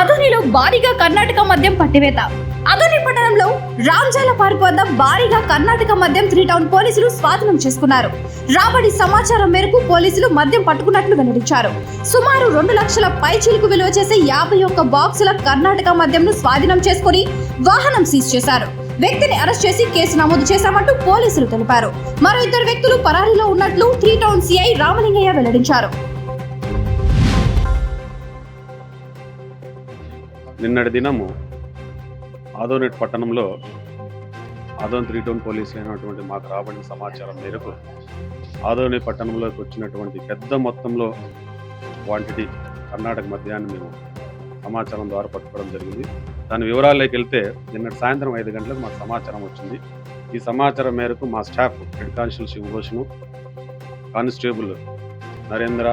భారీగా కర్ణాటక మద్యం పట్టివేత. అదోని పట్టణంలో రాంజాల పార్క్ వద్ద భారీగా కర్ణాటక మద్యం త్రీ టౌన్ పోలీసులు స్వాధీనం చేసుకున్నారు. రాబడి సమాచారం మేరకు పోలీసులు మద్యం పట్టుకున్నట్లు వెల్లడించారు. సుమారు రెండు లక్షల పైచీలకు విలువ చేసే యాభై ఒక్క బాక్సుల కర్ణాటక మద్యంను స్వాధీనం చేసుకుని వాహనం సీజ్ చేశారు. వ్యక్తిని అరెస్ట్ చేసి కేసు నమోదు చేశామంటూ పోలీసులు తెలిపారు. మరో ఇద్దరు వ్యక్తులు పరారీలో ఉన్నట్లు త్రీ టౌన్ సిఐ రామలింగయ్య వెల్లడించారు. నిన్నటి దినము ఆదోనేట్ పట్టణంలో ఆదోన్ త్రీ టౌన్ పోలీసులు అయినటువంటి మాకు రాబడిన సమాచారం మేరకు ఆదోని పట్టణంలోకి వచ్చినటువంటి పెద్ద మొత్తంలో క్వాంటిటీ కర్ణాటక మధ్యాహ్నం మేము సమాచారం ద్వారా పట్టుకోవడం జరిగింది. దాని వివరాల్లోకి వెళ్తే నిన్నటి సాయంత్రం ఐదు గంటలకు మాకు సమాచారం వచ్చింది. ఈ సమాచారం మేరకు మా staff head constable Shivabhushan constable Narendra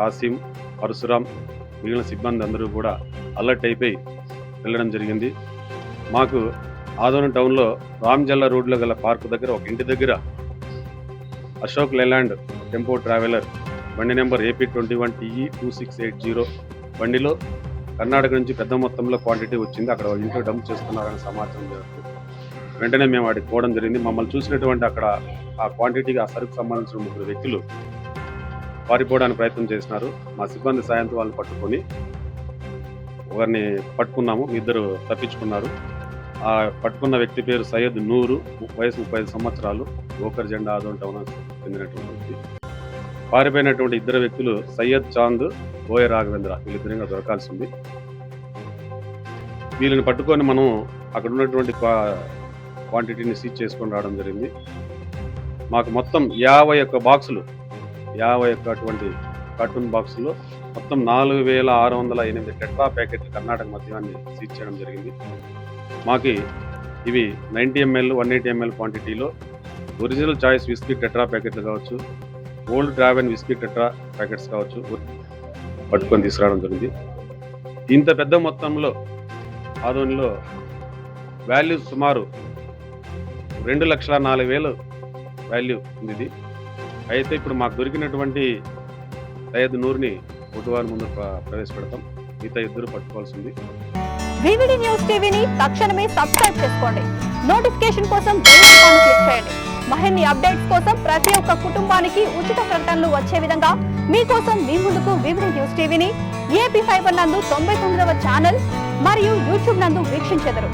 Kasim Parashuram మిగిలిన సిబ్బంది అందరూ కూడా అలర్ట్ అయిపోయి వెళ్ళడం జరిగింది. మాకు ఆదోని టౌన్లో రామ్జల్లా రోడ్లో గల పార్క్ దగ్గర ఒక ఇంటి దగ్గర అశోక్ లేలాండ్ టెంపో ట్రావెలర్ బండి number AP twenty one TE two six eight zero బండిలో కర్ణాటక నుంచి పెద్ద మొత్తంలో క్వాంటిటీ వచ్చింది. అక్కడ ఇంట్లో డంప్ చేస్తున్నారని సమాచారం జరుగుతుంది. వెంటనే మేము వాడికి పోవడం జరిగింది. మమ్మల్ని చూసినటువంటి అక్కడ ఆ క్వాంటిటీకి ఆ సరుకు సంబంధించిన ముగ్గురు వ్యక్తులు పారిపోవడానికి ప్రయత్నం చేసినారు. మా సిబ్బంది సాయంతో వాళ్ళని పట్టుకొని ఒకరిని పట్టుకున్నాము ఇద్దరు తప్పించుకున్నారు. ఆ పట్టుకున్న వ్యక్తి పేరు సయ్యద్ నూరు వయసు ముప్పై ఐదు సంవత్సరాలు ఓకర్ జెండా ఆదోన్ టౌన్ చెందినటువంటి వ్యక్తి. పారిపోయినటువంటి ఇద్దరు వ్యక్తులు సయ్యద్ చాంద్ బోయ రాఘవేంద్ర వీళ్ళిద్దరిగా దొరకాల్సింది. వీళ్ళని పట్టుకొని మనం అక్కడ ఉన్నటువంటి క్వా- క్వాంటిటీని సీజ్ చేసుకొని రావడం జరిగింది. మాకు మొత్తం యాభై ఒక్క బాక్సులు యాభై ఒక్క అటువంటి కార్టూన్ బాక్స్లో మొత్తం నాలుగు వేల ఆరు వందల ఎనిమిది టెట్రా ప్యాకెట్లు కర్ణాటక మద్యాన్ని సీజ్ చేయడం జరిగింది. మాకి ఇవి ninety ML one eighty ML క్వాంటిటీలో ఒరిజినల్ చాయిస్ విస్కీ టెట్రా ప్యాకెట్లు కావచ్చు old tavern whisky tetra packets కావచ్చు పట్టుకొని తీసుకురావడం జరిగింది. ఇంత పెద్ద మొత్తంలో ఆదోనిలో వాల్యూ సుమారు రెండు లక్షల నాలుగు వేలు వాల్యూ ఉంది ఇది. అయితే ఇప్పుడు మాకు దొరికినటువంటి సయ్యద్ నూర్ని బుధవారం ముందు ప్రవేశపెడతాం. మిగతా ఇద్దరు పట్టుకోవాల్సింది. వివిడి న్యూస్ టీవీని తక్షణమే సబ్స్క్రైబ్ చేసుకోండి. నోటిఫికేషన్ కోసం బెల్ ఐకాన్ క్లిక్ చేయండి. మరిన్ని అప్డేట్స్ కోసం ప్రతి ఒక్క కుటుంబానికి ఉచిత ప్రకటనలు వచ్చే విధంగా మీకోసం మీ ముందుకు వివిడి న్యూస్ టీవీని ఏపీ ఫైబర్ నందు తొంభై తొమ్మిదవ ఛానల్ మరియు యూట్యూబ్ నందు వీక్షించెదరు.